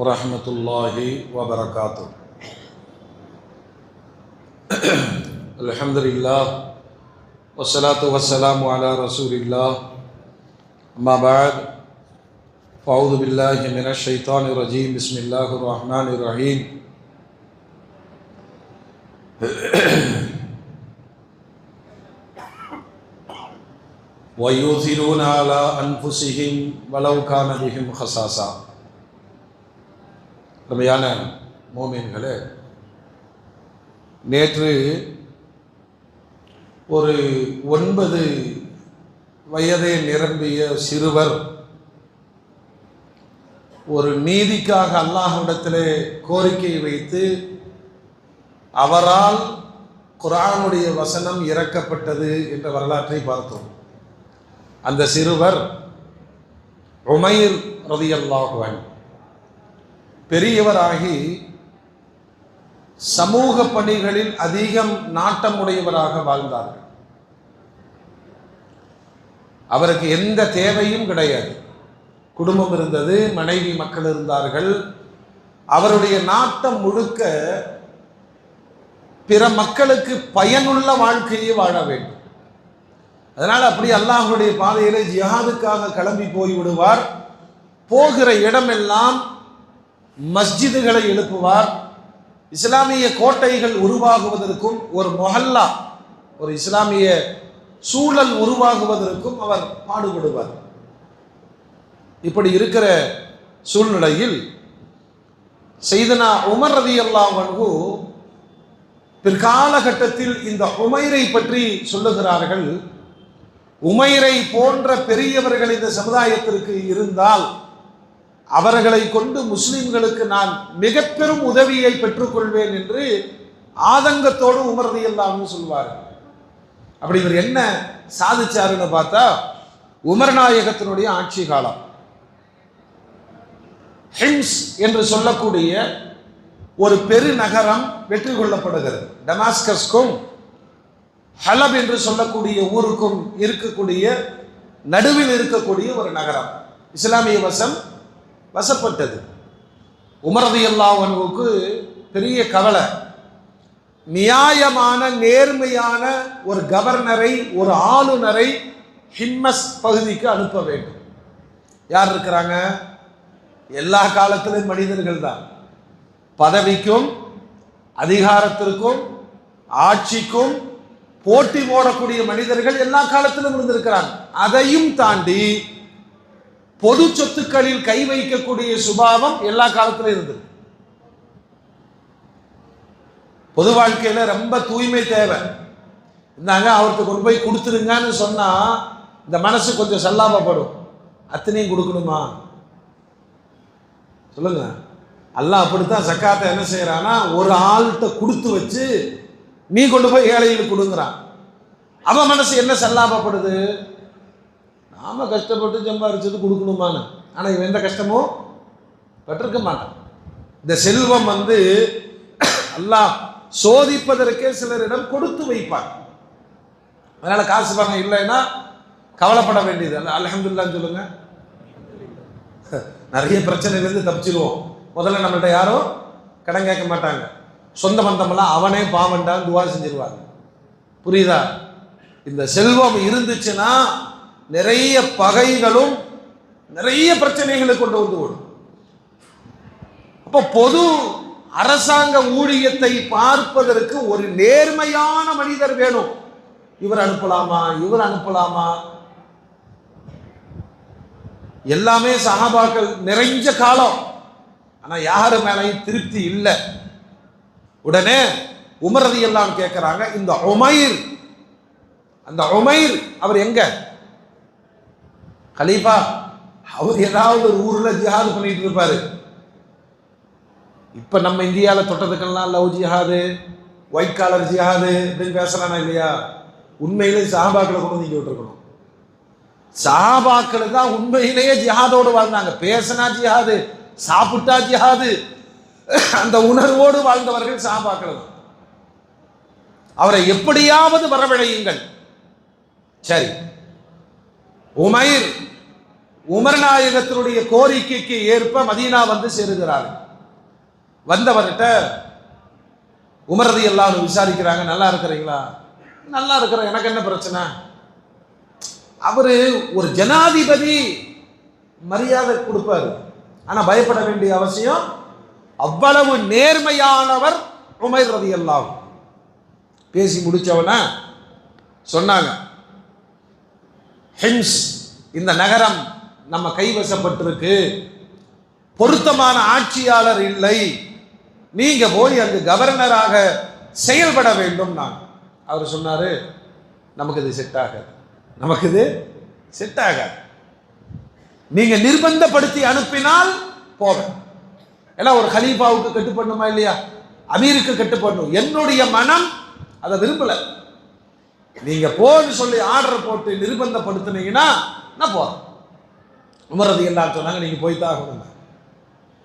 ورحمۃ اللہ وبرکاتہ الحمد للہ وسلاۃ وسلم علیہ رسول اللہ اما بعد فاعوذ باللہ من الشیطان الرجیم بسم اللہ الرحمن الرحیم وَيُوثِرُونَ عَلَىٰ أَنفُسِهِمْ وَلَوْ كَانَ بِهِمْ خَصَاصَةٌ. அருமையான மோமீன்களே நேற்று ஒரு ஒன்பது வயதை நிரம்பிய சிறுவர் ஒரு நீதிக்காக அல்லாஹ்விடத்திலே கோரிக்கை வைத்து அவரால் குரானுடைய வசனம் இறக்கப்பட்டது என்ற வரலாற்றை பார்த்தோம். அந்த சிறுவர் உமைர் ரதியல்லாகுவன் பெரியவராகி சமூக பணிகளில் அதிகம் நாட்டமுடையவராக வாழ்ந்தார்கள். அவருக்கு எந்த தேவையும் கிடையாது. குடும்பம் இருந்தது மனைவி மக்கள் இருந்தார்கள். அவருடைய நாட்டம் முழுக்க பிற மக்களுக்கு பயனுள்ள வாழ்க்கையை வாழ வேண்டும். அதனால் அப்படி அல்லாஹுடைய பாதையிலே ஜிஹாதுக்காக கிளம்பி போய் விடுவார் போகிற இடமெல்லாம் மஸ்ஜிதுகளை எழுப்புவார். இஸ்லாமிய கோட்டைகள் உருவாகுவதற்கும் ஒரு மொஹல்லா ஒரு இஸ்லாமிய சூழல் உருவாகுவதற்கும் அவர் பாடுபடுவார். இப்படி இருக்கிற சூழ்நிலையில் செய்தனா உமர் ரதி அல்லாஹு பிற்காலகட்டத்தில் இந்த உமைரை பற்றி சொல்லுகிறார்கள். உமைரை போன்ற பெரியவர்கள் இந்த சமுதாயத்திற்கு இருந்தால் அவர்களை கொண்டு முஸ்லிம்களுக்கு நான் மிக பெரும் உதவியை பெற்றுக்கொள்வேன் என்று ஆதங்கத்தோடு உமர்றது எல்லாம்னு சொல்வார். அப்படி இவர் என்ன சாதிச்சாருன்னு பார்த்தா உமர்நாயகத்தினுடைய ஆட்சி காலம். ஹிம்ஸ் என்று சொல்லக்கூடிய ஒரு பெருநகரம் வெற்றி கொள்ளப்படுகிறது. டமாஸ்கஸ்க்கும் ஹலப் என்று சொல்லக்கூடிய ஊருக்கும் இருக்கக்கூடிய நடுவில் இருக்கக்கூடிய ஒரு நகரம். இஸ்லாமிய வசம் வசப்பட்டது. உமரது அல்லாஹனுக்கு பெரிய கவலை. நியாயமான நேர்மையான ஒரு கவர்னரை ஒரு ஆளுநரை ஹிம்மஸ் பகுதிக்கு அனுப்ப வேண்டும். யார் இருக்கிறாங்க? எல்லா காலத்திலும் மனிதர்கள் தான். பதவிக்கும் அதிகாரத்திற்கும் ஆட்சிக்கும் போட்டி போடக்கூடிய மனிதர்கள் எல்லா காலத்திலும் இருந்திருக்கிறாங்க. அதையும் தாண்டி பொது சொத்துக்களில் கை வைக்கக்கூடிய சுபாவம் எல்லா காலத்திலும் இருந்தது. பொது வாழ்க்கையில ரொம்ப தூய்மை தேவை. இருந்தாங்க அவர்கிட்ட கொண்டு போய் கொடுத்துருங்கன்னு சொன்னா இந்த மனசு கொஞ்சம் சல்லாபப்படும். அத்தனையும் கொடுக்கணுமா? சொல்லுங்க. அல்லாஹ் அப்படித்தான் சக்காத்தை என்ன செய்யறான்னா ஒரு ஆள்கிட்ட கொடுத்து வச்சு நீ கொண்டு போய் ஏழைகளுக்கு கொடுங்குறான். அவன் மனசு என்ன சல்லாபப்படுது? நாம் கஷ்டப்பட்டு சம்பாரிச்சது கொடுக்கணுமான்னு ஆனால் இவன் எந்த கஷ்டமும் பட்டிருக்க மாட்டான். இந்த செல்வம் வந்து அல்லாஹ் சோதிப்பதற்கே சிலரிடம் கொடுத்து வைப்பார் அதனால் காசு பணம் இல்லைன்னா கவலைப்பட வேண்டியது அல்ல. அலமதுல்லான்னு சொல்லுங்க. நிறைய பிரச்சனையிலேருந்து தப்பிச்சிருவோம். முதல்ல நம்மள்ட்ட யாரும் கடன் கேட்க மாட்டாங்க. சொந்த பந்தமெல்லாம் அவனே பாவண்டான்னு துவா செஞ்சிருவாங்க. புரியுதா? இந்த செல்வம் இருந்துச்சுன்னா நிறைய பகைகளும் நிறைய பிரச்சனைகளை கொண்டு வந்து விடும். அப்போ பொது அரசாங்க ஊழியத்தை பார்ப்பதற்கு ஒரு நேர்மையான மனிதர் வேணும். இவர் அனுப்பலாமா? இவர் அனுப்பலாமா? எல்லாமே சகாபாக்கள் நிறைஞ்ச காலம். ஆனா யாரு மேலையும் திருப்தி இல்லை. உடனே உமரதி எல்லாம் கேட்கிறாங்க இந்த உமைர் அந்த உமைர் அவர் எங்க? கலீஃபா அவர் ஏதாவது ஒரு ஊர்ல ஜிஹாது பண்ணிட்டு இருப்பாரு. இப்ப நம்ம இந்தியாவில் தொட்டதுக்கெல்லாம் லவ் ஜிஹாது ஒயிட் காலர் ஜிஹாது அப்படின்னு பேசலானா இல்லையா? உண்மையிலே சஹாபாக்களை கொண்டு வந்து இங்கே விட்டுருக்கணும். சஹாபாக்கள் தான் உண்மையிலேயே ஜிஹாதோடு வாழ்ந்தாங்க. பேசினா ஜிஹாது சாப்பிட்டா ஜிஹாது அந்த உணர்வோடு வாழ்ந்தவர்கள் சஹாபாக்கள் தான். அவரை எப்படியாவது வரவழையுங்கள். சரி. உமைர் உமர் நாயகத்தினுடைய கோரிக்கைக்கு ஏற்ப மதீனா வந்து சேருகிறார். வந்தவர்கிட்ட உமரதி எல்லாரும் விசாரிக்கிறாங்க நல்லா இருக்கிறீங்களா? நல்லா இருக்கிறோம். எனக்கு என்ன பிரச்சனை? அவரு ஒரு ஜனாதிபதி மரியாதை கொடுப்பாரு. ஆனா பயப்பட வேண்டிய அவசியம் அவ்வளவு நேர்மையானவர் உமைர் ரதி எல்லாம் பேசி முடிச்சவன சொன்னாங்க. ஹிம்ஸ் இந்த நகரம் நம்ம கைவசப்பட்டிருக்கு. பொருத்தமான ஆட்சியாளர் இல்லை. நீங்க போய் அங்கு கவர்னராக செயல்பட வேண்டும் நான். அவர் சொன்னாரு நமக்கு இது செட் ஆகாது. நமக்கு இது செட் ஆகாது. நீங்க நிர்பந்தப்படுத்தி அனுப்பினால் போவேன் ஏன்னா ஒரு ஹலீஃபாவுக்கு கட்டுப்படணுமா இல்லையா? அமீருக்கு கட்டுப்படணும் என்னுடைய மனம் அதை விரும்பல. நீங்க போன்னு சொல்லி ஆர்டர் போட்டு நிர்பந்தப்படுத்துனீங்கன்னா நான் போறேன். உமரது எல்லாம் சொன்னாங்க நீங்க போய் தான் ஆகணும்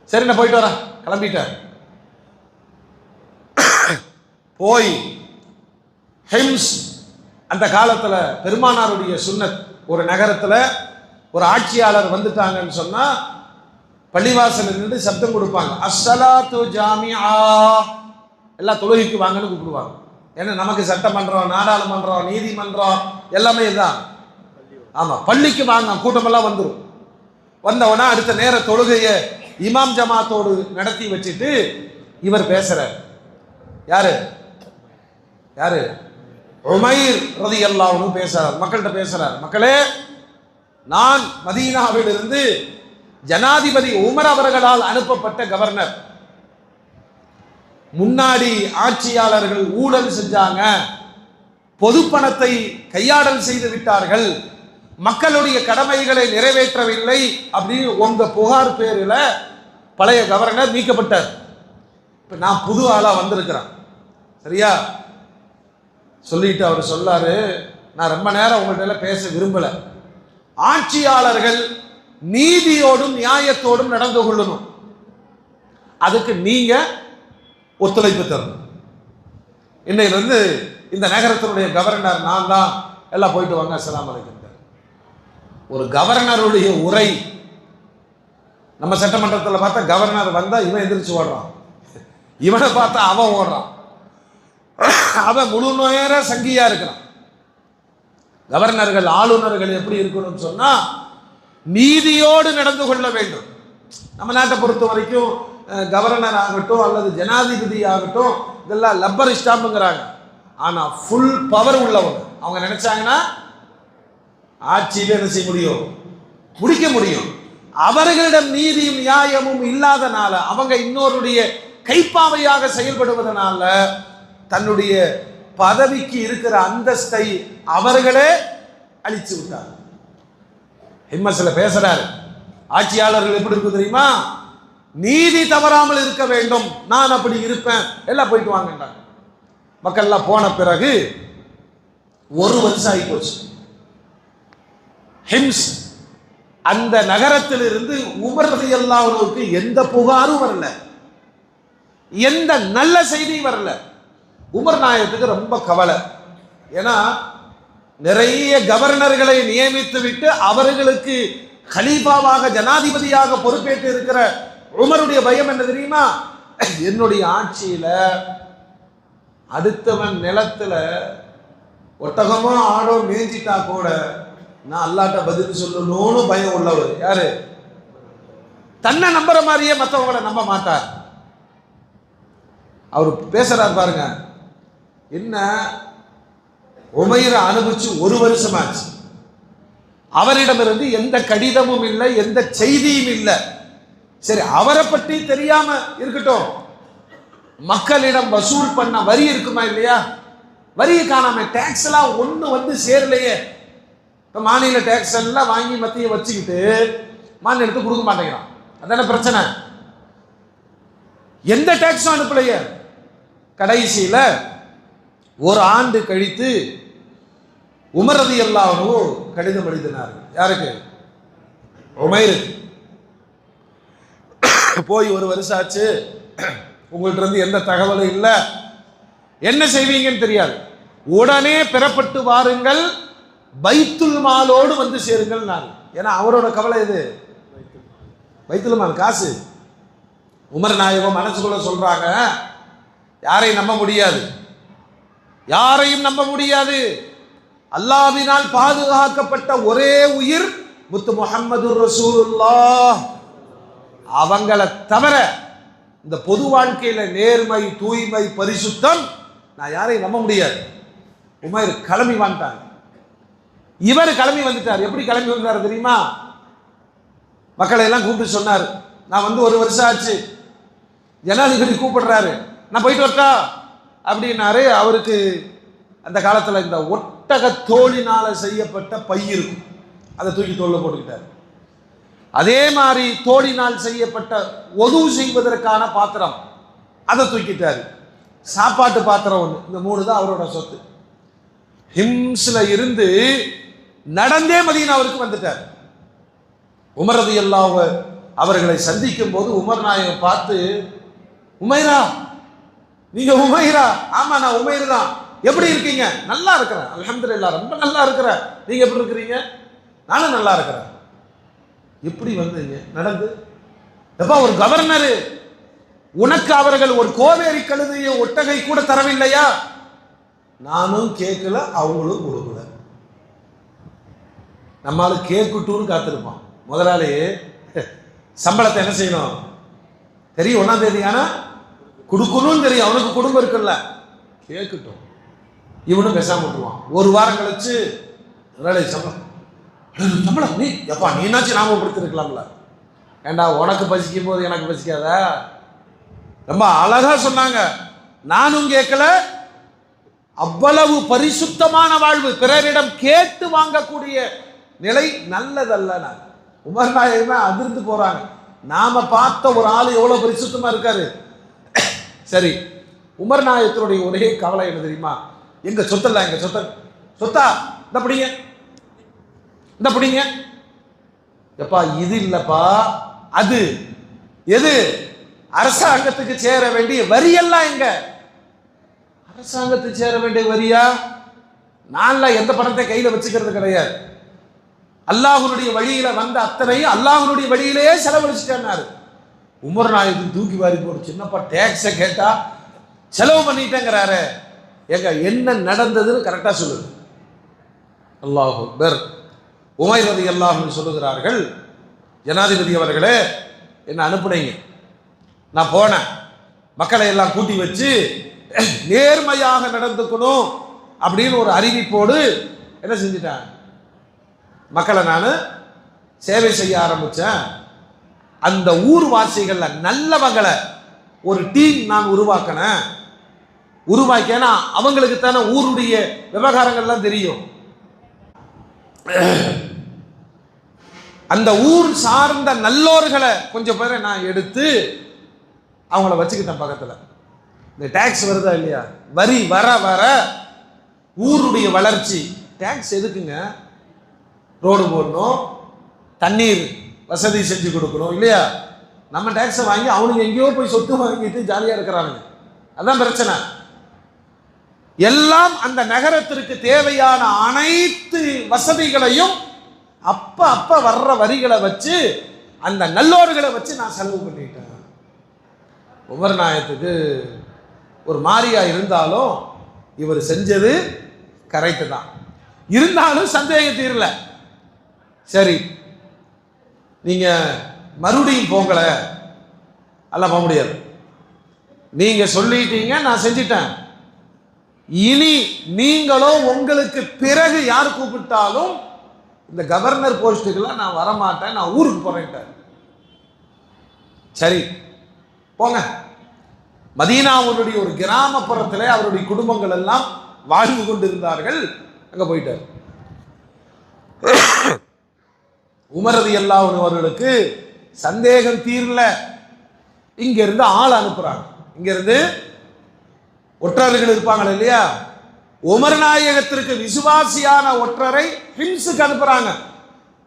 சரி நான் போயிட்டு வரேன். கிளம்பிட்டேன். போய் ஹெம்ஸ் அந்த காலத்தில் பெருமானாருடைய சுன்னத் ஒரு நகரத்தில் ஒரு ஆட்சியாளர் வந்துட்டாங்கன்னு சொன்னால் பள்ளிவாசல் இருந்து சப்தம் கொடுப்பாங்க. அஸ்ஸலாத்து ஜாமியா எல்லாம் தொழுகைக்கு வாங்கன்னு கூப்பிடுவாங்க. ஏன்னா நமக்கு சட்டமன்றம் நாடாளுமன்றம் நீதிமன்றம் எல்லாமே இதுதான். ஆமா பள்ளிக்கு வாங்க கூட்டமெல்லாம் வந்துடும் வந்தவனா அடுத்த நேர தொழுகையை இமாம் ஜமாத்தோடு நடத்தி வச்சுட்டு இவர் பேசுறார். யாரு? யாரு? உமைர் ரதி அல்லாஹ்னு பேசுறார் மக்கள்கிட்ட பேசுறார். மக்களே நான் மதீனாவிலிருந்து ஜனாதிபதி உமர் அவர்களால் அனுப்பப்பட்ட கவர்னர். முன்னாடி ஆட்சியாளர்கள் ஊழல் செஞ்சாங்க பொது பணத்தை கையாடல் செய்து விட்டார்கள் மக்களுடைய கடமைகளை நிறைவேற்றவில்லை அப்படின்னு உங்க புகார் பேரில் பழைய கவர்னர் நீக்கப்பட்டார். இப்போ நான் புது ஆளாக வந்திருக்கிறேன். சரியா? சொல்லிட்டு அவர் சொல்லாரு. நான் ரொம்ப நேரம் உங்கள்கிட்ட பேச விரும்பல. ஆட்சியாளர்கள் நீதியோடும் நியாயத்தோடும் நடந்து கொள்ளணும். அதுக்கு நீங்கள் ஒத்துழைப்பு தரும் இன்னையிலிருந்து இந்த நகரத்தினுடைய கவர்னர் நான் தான். எல்லாம் போயிட்டு வாங்க அஸ்லாம் அலைக்கும். ஒரு கவர்னருடைய உரை நம்ம சட்டமன்றத்தில் பார்த்தா கவர்னர் வந்தா இவன் எந்திரிச்சு ஓடுறான். இவனை பார்த்தா அவன் ஓடுறான். அவன் முழு நேர சங்கியா இருக்கிறான். கவர்னர்கள் ஆளுநர்கள் எப்படி இருக்கணும்னு சொன்னா நீதியோடு நடந்து கொள்ள வேண்டும். நம்ம நாட்டை பொறுத்த வரைக்கும் கவர்னர் ஆகட்டும் அல்லது ஜனாதிபதி ஆகட்டும் இதெல்லாம் லப்பர் ஸ்டாம்புங்கிறாங்க ஆனால் ஃபுல் பவர் உள்ளவங்க. அவங்க நினைச்சாங்கன்னா ஆட்சியில் என்ன செய்ய முடியும்? முடிக்க முடியும். அவர்களிடம் நீதியும் நியாயமும் இல்லாதனால அவங்க இன்னொருடைய கைப்பாவையாக செயல்படுவதனால தன்னுடைய பதவிக்கு இருக்கிற அந்தஸ்தை அவர்களே அழிச்சு விட்டார் ஹிம்மசில் பேசுறாரு. ஆட்சியாளர்கள் எப்படி இருக்கு தெரியுமா? நீதி தவறாமல் இருக்க வேண்டும். நான் அப்படி இருப்பேன். எல்லாம் போயிட்டு வாங்கன்றாங்க. மக்கள்லாம் போன பிறகு ஒரு வருஷம் ஆகி போச்சு. ஹிம்ஸ் அந்த நகரத்திலிருந்து உமர் எல்லாருக்கு எந்த புகாரும் வரல. எந்த நல்ல செய்தியும் வரல. உமர் நாயகத்துக்கு ரொம்ப கவலை. ஏன்னா நிறைய கவர்னர்களை நியமித்து விட்டு அவர்களுக்கு கலீஃபாவாக ஜனாதிபதியாக பொறுப்பேற்று இருக்கிற உமருடைய பயம் என்ன தெரியுமா? என்னுடைய ஆட்சியில அடுத்தவன் நிலத்துல ஒட்டகமோ ஆடோ மேய்ஞ்சிட்டா கூட நான் அல்லாட்ட பதில் சொல்லணும்னு பயம் உள்ளவர். யாரு? தன்னை நம்புற மாதிரியே மற்றவங்களை நம்ப மாட்டார். அவர் பேசுறார் பாருங்க. என்ன? உமையரை அனுபவிச்சு ஒரு வருஷமாச்சு. அவரிடமிருந்து எந்த கடிதமும் இல்லை எந்த செய்தியும் இல்லை. சரி அவரை பற்றி தெரியாம இருக்கட்டும். மக்களிடம் வசூல் பண்ண வரி இருக்குமா இல்லையா? வரியை காணாம டேக்ஸ் எல்லாம் ஒன்று வந்து சேரலையே. இப்போ மாநில டேக்ஸ் எல்லாம் வாங்கி மத்திய வச்சுக்கிட்டு மாநிலத்துக்கு கொடுக்க மாட்டேங்கிறான். அதான பிரச்சனை? எந்த டேக்ஸும் அனுப்பலையே? கடைசியில் ஒரு ஆண்டு கழித்து உமரதி எல்லாரும் கடிதம் எழுதினார். யாருக்கு? உமைருக்கு. போய் ஒரு வருஷம் ஆச்சு. உங்கள்கிட்ட இருந்து எந்த தகவலும் இல்லை. என்ன செய்வீங்கன்னு தெரியாது. உடனே பெறப்பட்டு வாருங்கள். பைத்துல் மாலோடு வந்து சேருங்கள் நான் ஏன்னா அவரோட கவலை இது வைத்துலமான் காசு. உமர் நாயகம் மனசுக்குள்ள சொல்றாங்க. யாரையும் நம்ப முடியாது. யாரையும் நம்ப முடியாது. அல்லாவினால் பாதுகாக்கப்பட்ட ஒரே உயிர் முத்து முஹம்மது ரசூலுல்லாஹ். அவங்கள தவிர இந்த பொது வாழ்க்கையில் நேர்மை தூய்மை பரிசுத்தம் நான் யாரையும் நம்ப முடியாது. உமர் கிளம்பி வந்துட்டாங்க இவர் கிளம்பி வந்துட்டார். எப்படி கிளம்பி வந்தார் தெரியுமா? மக்களை எல்லாம் கூப்பிட்டு சொன்னார். நான் வந்து ஒரு வருஷம் ஆச்சு. ஜனாதிபதி கூப்பிடுறாரு. நான் போயிட்டு வரட்டா? அப்படின்னாரு. அவருக்கு அந்த காலத்தில் இந்த ஒட்டக தோழினால் செய்யப்பட்ட பை இருக்கும். அதை தூக்கி தோளில் போட்டுக்கிட்டார். அதே மாதிரி தோடினால் செய்யப்பட்ட ஒது செய்வதற்கான பாத்திரம் அதை தூக்கிட்டாரு. சாப்பாட்டு பாத்திரம் ஒன்று இந்த மூணு தான் அவரோட சொத்து. ஹிம்ஸ்ல இருந்து நடந்தே மதீனாவிற்கு வந்துட்டார். உமரது அல்லாஹ் அவர்களை சந்திக்கும் போது உமர் நாயகம் பார்த்து உமைரா நீங்க உமைரா. ஆமா நான் உமைர் தான். எப்படி இருக்கீங்க? நல்லா இருக்கிறேன். அல்ஹம்துலில்லாஹ் ரொம்ப நல்லா இருக்கிறேன். நீங்க எப்படி இருக்கிறீங்க? நானும் நல்லா இருக்கிறேன். எப்படி வந்தீங்க? நடந்து. எப்பா ஒரு கவர்னர். உனக்கு அவர்கள் ஒரு கோவேரி கழுதைய ஒட்டகை கூட தரவில்லையா? நானும் கேட்கல அவங்களும் கொடுக்கல. நம்மளால கேட்கட்டும்னு காத்திருப்பான் முதலாளி சம்பளத்தை என்ன செய்யணும்? தெரியும் ஒன்றாம் தேதி ஆனா கொடுக்கணும்னு தெரியும். அவனுக்கு குடும்பம் இருக்குல்ல. கேட்கட்டும் இவனும் பேசாம விட்டுருவான். ஒரு வாரம் கழிச்சு முதலாளி சம்பளம். அட, நீ எப்பா நீனாச்சும் ஞாபகப்படுத்திருக்கலாம்ல ஏண்டா உனக்கு பசிக்கும் போது எனக்கு பசிக்காதா? ரொம்ப அழகாக சொன்னாங்க. நானும் கேட்கல. அவ்வளவு பரிசுத்தமான வாழ்வு. பிறரிடம் கேட்டு வாங்கக்கூடிய நிலை நல்லதல்ல நான். உமர் நாயகமே அதிர்ந்து போறாங்க. நாம பார்த்த ஒரு ஆள் எவ்வளவு பரிசுத்தமா இருக்காரு. சரி உமர் நாயகத்தினுடைய ஒரே கவலை என்ன தெரியுமா? எங்க சொத்தல்ல எங்க சொத்த சொத்தா இந்த பிடிங்க. இந்த பிடிங்க. எப்பா இது இல்லப்பா. அது. எது? அரசாங்கத்துக்கு சேர வேண்டிய வரியெல்லாம் எங்க? அரசாங்கத்துக்கு சேர வேண்டிய வரியா? நான்லாம் எந்த பணத்தை கையில வச்சுக்கிறது கிடையாது. அல்லாஹனுடைய வழியில வந்த அத்தனையும் அல்லாஹனுடைய வழியிலேயே செலவழிச்சிட்டேன்னாரு. உமர் நாயகத்துக்கு தூக்கி வாரி போடு சின்னப்பா டேக்ஸை கேட்டா செலவு பண்ணிட்டேங்கிறாரு. எங்க என்ன நடந்ததுன்னு கரெக்டா சொல்லுது அல்லாஹ் அக்பர். உமைர் ரதி அல்லாஹ்னு சொல்லுகிறார்கள் ஜனாதிபதி அவர்களே என்ன அனுப்புனீங்க? நான் போனேன். மக்களை எல்லாம் கூட்டி வச்சு நேர்மையாக நடந்துக்கணும் அப்படின்னு ஒரு அறிவிப்போடு என்ன செஞ்சிட்டேன் மக்களை நான் சேவை செய்ய ஆரம்பித்தேன் அந்த ஊர்வாசிகளில் நல்லவங்களை ஒரு டீம் நான் உருவாக்கினேன். உருவாக்கினா அவங்களுக்கு தானே ஊருடைய விவகாரங்கள்லாம் தெரியும். அந்த ஊர் சார்ந்த நல்லோர்களை கொஞ்சம் பேரை நான் எடுத்து அவங்கள வச்சுக்கிட்டேன் பக்கத்தில். இந்த டேக்ஸ் வருதா இல்லையா? வரி வர வர ஊருடைய வளர்ச்சி. டேக்ஸ் எதுக்குங்க? ரோடு போடணும் தண்ணீர் வசதி செஞ்சு கொடுக்கணும் இல்லையா? நம்ம டேக்ஸை வாங்கி அவனுங்க எங்கேயோ போய் சொத்து வாங்கிட்டு ஜாலியாக இருக்கிறானுங்க. அதுதான் பிரச்சனை. எல்லாம் அந்த நகரத்திற்கு தேவையான அனைத்து வசதிகளையும் அப்ப அப்ப வர்ற வரிகளை வச்சு அந்த நல்லோர்களை வச்சு நான் செலவு பண்ணிட்டேன். உமர் நாயத்துக்கு ஒரு மாரியா இருந்தாலும் இவர் செஞ்சது கரெக்டு தான். இருந்தாலும் சந்தேகம் தீரல. சரி நீங்க மறுபடியும் போங்கல அல்ல போக முடியாது. நீங்க சொல்லிட்டீங்க நான் செஞ்சிட்டேன். இனி நீங்களோ உங்களுக்கு பிறகு யார் கூப்பிட்டாலும் இந்த கவர்னர் போஸ்ட்டுக்கெல்லாம் நான் வரமாட்டேன் நான் ஊருக்கு போறேன்ட்டார். சரி போங்க. மதீனாவுடைய ஒரு கிராமப்புறத்தில் அவருடைய குடும்பங்கள் எல்லாம் வாழ்ந்து கொண்டிருந்தார்கள் அங்க போயிட்டார். உமரது எல்லா அவர்களுக்கு சந்தேகம் தீரல. இங்க இருந்து ஆள் அனுப்புறாங்க. இங்க இருந்து ஒற்றர்கள் இருப்பாங்க இல்லையா? உமர்நாயகத்திற்கு விசுவாசியான ஒற்றரை ஹிம்ஸுக்கு அனுப்புறாங்க.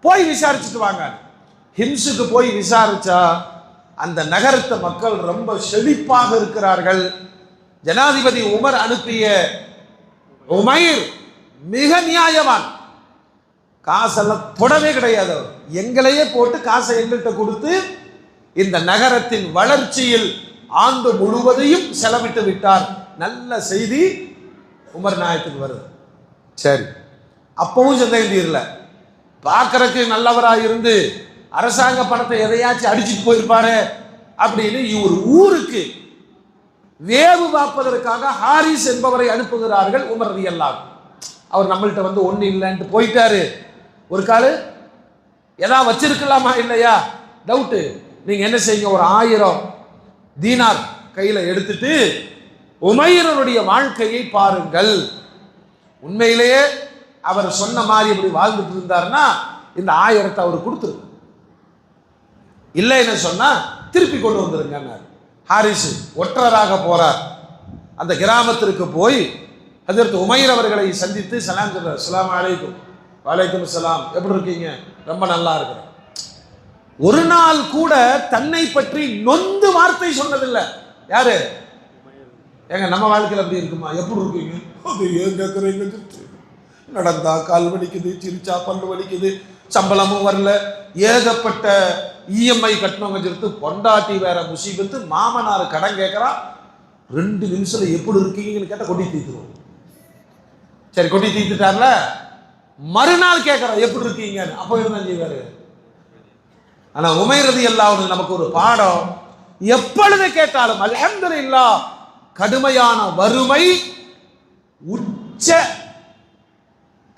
போய் விசாரிச்சுட்டு வாங்க. ஹிம்ஸுக்கு போய் விசாரிச்சா அந்த நகரத்து மக்கள் ரொம்ப செழிப்பாக இருக்கிறார்கள். ஜனாதிபதி உமர் அனுப்பிய உமைர் மிக நியாயவான். காசெல்லாம் தொடவே கிடையாது. எங்களையே போட்டு காசை எங்கள்கிட்ட கொடுத்து இந்த நகரத்தின் வளர்ச்சியில் ஆண்டு முழுவதையும் செலவிட்டு விட்டார். நல்ல செய்தி உமர் நாயத்துக்கு வருது. சரி. அப்பவும் சந்தேகம் தீரல பார்க்கறதுக்கு நல்லவராக இருந்து அரசாங்க பணத்தை எதையாச்சும் அடிச்சுட்டு போயிருப்பாரு அப்படின்னு இவர் ஊருக்கு வேவு பார்ப்பதற்காக ஹாரிஸ் என்பவரை அனுப்புகிறார்கள் உமர் ரலியல்லாஹு. அவர் நம்மள்கிட்ட வந்து ஒன்றும் இல்லைன்ட்டு போயிட்டாரு. ஒரு கால் எதா வச்சிருக்கலாமா இல்லையா? டவுட்டு நீங்கள் என்ன செய்யுங்க ஒரு ஆயிரம் தீனார் கையில் எடுத்துட்டு உமையரனுடைய வாழ்க்கையை பாருங்கள். உண்மையிலேயே அவர் சொன்ன மாதிரி இப்படி வாழ்ந்துட்டு இருந்தாருன்னா இந்த ஆயிரத்தை அவர் கொடுத்துரு இல்லைன்னு சொன்னா திருப்பி கொண்டு வந்துருங்க ஹாரிஸ் ஒற்றராக போறார். அந்த கிராமத்திற்கு போய் அதற்கு உமையர் அவர்களை சந்தித்து சலாம் சொல்றார் சலாம் அலைக்கும். வலைக்கும் சலாம் எப்படி இருக்கீங்க? ரொம்ப நல்லா இருக்கிறேன். ஒரு நாள் கூட தன்னை பற்றி நொந்து வார்த்தை சொன்னதில்லை. யாரு? ஏங்க நம்ம வாழ்க்கையில் அப்படி இருக்குமா? எப்படி இருக்கீங்க? அது ஏன் கேட்குறீங்க நடந்தா கால் வலிக்குது சிரிச்சா பல்லு வலிக்குது சம்பளமும் வரல. ஏகப்பட்ட இஎம்ஐ கட்டணவங்க சேர்த்து பொண்டாட்டி வேற முசீபத்து மாமனார் கடன் கேட்குறா. ரெண்டு நிமிஷத்துல எப்படி இருக்கீங்கன்னு கேட்டால் கொட்டி தீர்த்துருவோம் சரி கொட்டி தீர்த்துட்டார்ல மறுநாள் கேட்குறோம் எப்படி இருக்கீங்கன்னு. அப்போ இருந்தா செய்வாரு? ஆனா உமைரதி எல்லாம் நமக்கு ஒரு பாடம். எப்பொழுது கேட்டாலும் அல்ஹம்துலில்லாஹ் கடுமையான வறுமை உச்ச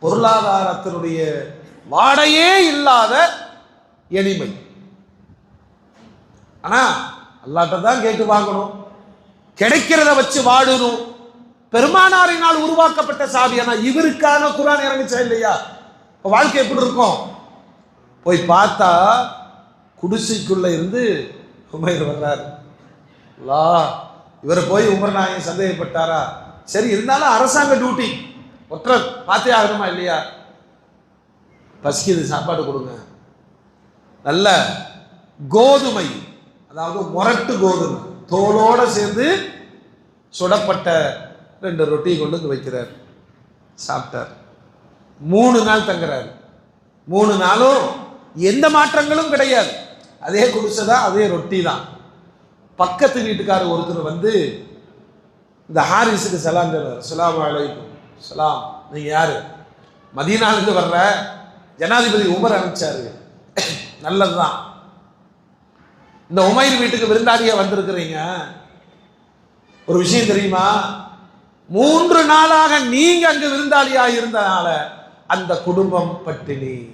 பொருளாதாரத்தினுடைய வாடையே இல்லாத எளிமை. ஆனா அல்லாட்ட தான் கேட்டு வாங்கணும். கிடைக்கிறத வச்சு வாழணும் பெருமானாரினால் உருவாக்கப்பட்ட சாவி ஆனா இவருக்கான குரான் இறங்குச்சா இல்லையா? வாழ்க்கை எப்படி இருக்கும்? போய் பார்த்தா குடிசைக்குள்ள இருந்து உமைர் வர்றாரு. லா இவர் போய் உமர்நாயகன் சந்தேகப்பட்டாரா? சரி இருந்தாலும் அரசாங்க டியூட்டி ஒற்ற பார்த்தே ஆகணுமா இல்லையா? பசிக்குது சாப்பாடு கொடுங்க. நல்ல கோதுமை அதாவது முரட்டு கோதுமை தோலோட சேர்ந்து சுடப்பட்ட ரெண்டு ரொட்டி கொண்டு வந்து வைக்கிறார். சாப்பிட்டார். மூணு நாள் தங்குறாரு. மூணு நாளும் எந்த மாற்றங்களும் கிடையாது. அதே குடிசை அதே ரொட்டி தான். பக்கத்து வீட்டுக்காரர் ஒருத்தர் வந்து இந்த ஹாரிஸுக்கு சலாம் சொல்றாரு. சலாம் அலைக்கும். சலாம் நீங்கள் யார்? மதியனாலேருந்து வர்ற ஜனாதிபதி உமர் அனுப்பிச்சாரு. நல்லதுதான். இந்த உமைர் வீட்டுக்கு விருந்தாளியாக வந்திருக்கிறீங்க. ஒரு விஷயம் தெரியுமா? மூன்று நாளாக நீங்க அங்கு விருந்தாளியாக இருந்தனால அந்த குடும்பம் பட்டினி.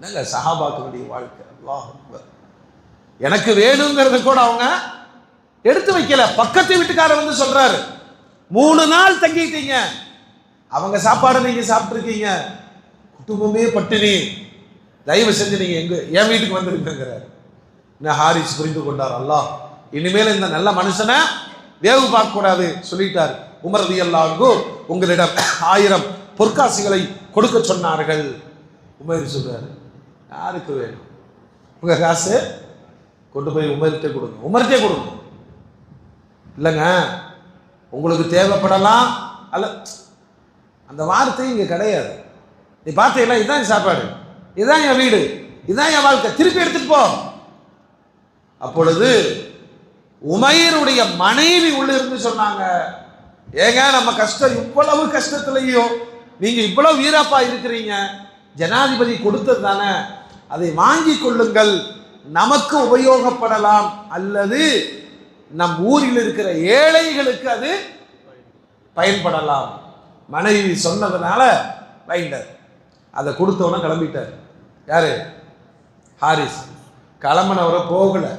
நல்ல சஹாபாக்களுடைய வாழ்க்கை. அல்லாஹ் அக்பர். எனக்கு வேணுங்கிறது கூட அவங்க எடுத்து வைக்கல. பக்கத்து வீட்டுக்காரர் வந்து சொல்றாரு மூணு நாள் தங்கிட்டீங்க. அவங்க சாப்பாடு நீங்க சாப்பிட்டுருக்கீங்க. குடும்பமே பட்டினி தயவு செஞ்சு நீங்க எங்க என் வீட்டுக்கு வந்துருக்கிறார் என்ன ஹாரிஸ் புரிந்து கொண்டார். அல்லாஹ் இனிமேல் இந்த நல்ல மனுஷனை வேவு பார்க்க கூடாது சொல்லிட்டார் உமரதி எல்லாருக்கும் உங்களிடம் ஆயிரம் பொற்காசுகளை கொடுக்க சொன்னார்கள். உமர் சொல்றாரு யாருக்கு வேணும்? உங்க காசு? கொண்டு போய் உமர்கிட்ட கொடுங்க. உமர்கிட்டே கொடுங்க. இல்லைங்க உங்களுக்கு தேவைப்படலாம். அல்ல அந்த வார்த்தை இங்கே கிடையாது. நீ பார்த்தீங்களா? இதுதான் சாப்பாடு. இதுதான் என் வீடு. இதுதான் என் வாழ்க்கை. திருப்பி எடுத்துட்டு போ. அப்பொழுது உமையருடைய மனைவி உள்ள இருந்து சொன்னாங்க ஏங்க நம்ம கஷ்டம் இவ்வளவு கஷ்டத்துலையும் நீங்க இவ்வளவு வீராப்பா இருக்கிறீங்க. ஜனாதிபதி கொடுத்தது தானே. அதை வாங்கி கொள்ளுங்கள். நமக்கு உபயோகப்படலாம் அல்லது நம் ஊரில் இருக்கிற ஏழைகளுக்கு அது பயன்படலாம். மனைவி சொன்னதுனால வைண்டார் அதை கொடுத்தவன கிளம்பிட்டார். யாரு? ஹாரிஸ். கிளம்பினவரை போகல.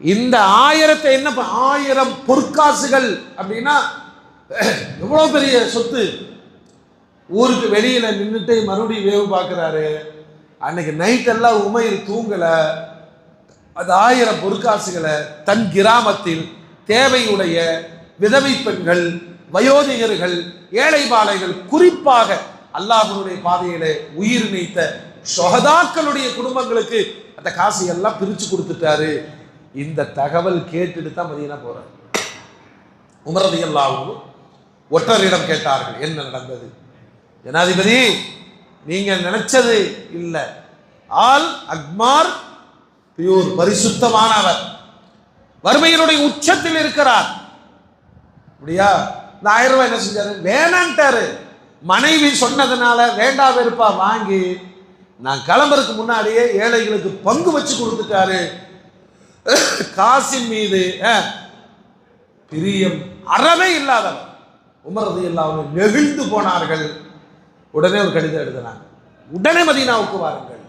இந்த ஆயிரத்தை என்ன ஆயிரம் பொற்காசுகள் அப்படின்னா எவ்வளோ பெரிய சொத்து? ஊருக்கு வெளியில நின்றுட்டு மறுபடியும் வேவு பார்க்குறாரு. அன்னைக்கு நைட்டெல்லாம் உமையில் தூங்கலை. அது ஆயிரம் பொற்காசுகளை தன் கிராமத்தில் தேவையுடைய விதவை பெண்கள் வயோதிகர்கள் ஏழை பாலைகள் குறிப்பாக அல்லாஹனுடைய பாதையில உயிர் நீத்த சொகதாக்களுடைய குடும்பங்களுக்கு அந்த காசு எல்லாம் பிரிச்சு கொடுத்துட்டாரு. இந்த தகவல் கேட்டுட்டு தான் மதியனா போறாரு. உமரதி அல்லாவும் ஒற்றரிடம் கேட்டார்கள் என்ன நடந்தது? ஜனாதிபதி நீங்கள் நினைச்சது இல்லை. ஆல் அக்மார் பியூர் பரிசுத்தமானவர். வறுமையினுடைய உச்சத்தில் இருக்கிறார். அப்படியா? இந்த ஆயிரம் ரூபாய் என்ன செஞ்சாரு? வேணான்ட்டாரு. மனைவி சொன்னதுனால வேண்டா வெறுப்பா வாங்கி நான் கிளம்புறதுக்கு முன்னாடியே ஏழைகளுக்கு பங்கு வச்சு கொடுத்துட்டாரு. காசின் மீது பிரியம் அறவே இல்லாதவர். உமரது இல்லாமல் நெகிழ்ந்து போனார்கள். உடனே ஒரு கடிதம் எழுதினாங்க. உடனே மதீனாவுக்கு வாருங்கள்.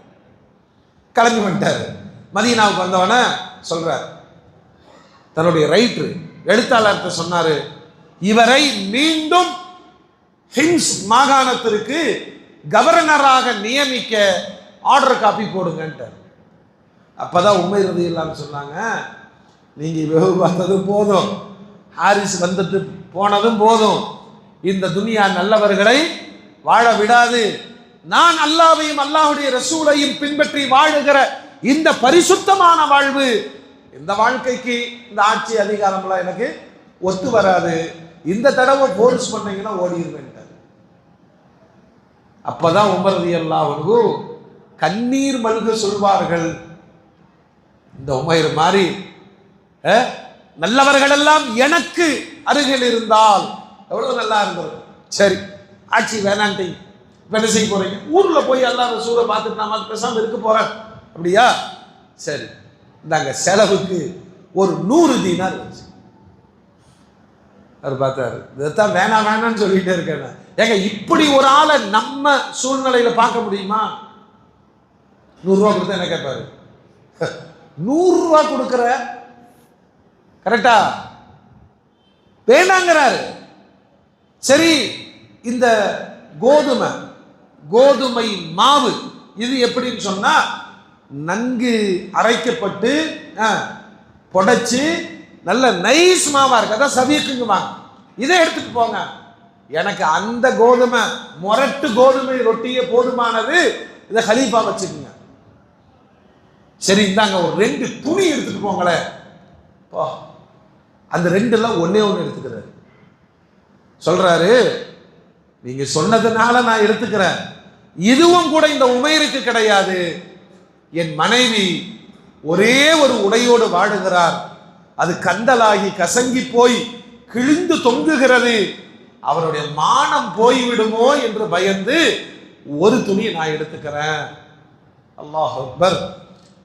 கிளம்பி வந்துட்டாரு. மதீனாவுக்கு வந்தவன சொல்றார். தன்னுடைய ரைட்ரு எழுத்தாளர்கிட்ட சொன்னாரு இவரை மீண்டும் ஹிம்ஸ் மாகாணத்திற்கு கவர்னராக நியமிக்க ஆர்டர் காப்பி போடுங்கன்ட்டார். அப்பதான் உண்மை ரதி இல்லாமல் சொன்னாங்க நீங்கள் வெகு வந்ததும் போதும். ஹாரிஸ் வந்துட்டு போனதும் போதும். இந்த துனியா நல்லவர்களை வாழ விடாது. நான் அல்லாவையும் அல்லாஹுடைய ரசூலையும் பின்பற்றி வாழுகிற இந்த பரிசுத்தமான வாழ்வு இந்த வாழ்க்கைக்கு இந்த ஆட்சி அதிகாரம்லாம் எனக்கு ஒத்து வராது. இந்த தடவை போலீஸ் பண்ணீங்கன்னா ஓடிடுவேன்ட்டார் அப்பதான் உமர் ரலியல்லாஹு கண்ணீர் மல்க சொல்வார்கள். இந்த உமைர் மாதிரி நல்லவர்கள் எல்லாம் எனக்கு அருகில் இருந்தால் எவ்வளவு நல்லா இருந்தது சரி. ஆட்சி வேணான்ட்டீங்க இப்ப என்ன செய்ய போறீங்க. ஊர்ல போய் எல்லாம் சூரை பார்த்துட்டு நான் பேசாமல் இருக்க போறேன். அப்படியா? சரி. இந்தாங்க செலவுக்கு ஒரு நூறு தீனார் வச்சு. அவர் பார்த்தாரு இதைத்தான் வேணாம் வேணாம்னு சொல்லிகிட்டே இருக்கேன் ஏங்க இப்படி ஒரு ஆளை நம்ம சூழ்நிலையில பார்க்க முடியுமா? நூறுரூவா கொடுத்தா என்ன கேட்பாரு? நூறுரூவா கொடுக்குற? கரெக்டா? வேணாங்கிறாரு. சரி இந்த கோதுமை கோதுமை மாவு இது எப்படின்னு சொன்னால் நன்கு அரைக்கப்பட்டு ஆ, நல்ல நைஸ் மாவாக இருக்கு. அதான் சவியக்குங்குவாங்க. இதை எடுத்துட்டு போங்க. எனக்கு அந்த கோதுமை முரட்டு கோதுமை ரொட்டியே போதுமானது இதை ஹலீஃபா வச்சுக்கோங்க. சரி இந்தாங்க ஒரு ரெண்டு துணி எடுத்துட்டு போங்களேன் போ. அந்த ரெண்டுல ஒன்றே ஒன்று எடுத்துக்கிறாரு. சொல்றாரு நீங்க சொன்னதுனால நான் எடுத்துக்கிறேன். இதுவும் கூட இந்த உமைருக்கு கிடையாது. என் மனைவி ஒரே ஒரு உடையோடு வாழுகிறார் அது கந்தலாகி கசங்கி போய் கிழிந்து தொங்குகிறது. அவருடைய மானம் போய்விடுமோ என்று பயந்து ஒரு துணி நான் எடுத்துக்கிறேன். அல்லாஹ் அக்பர்.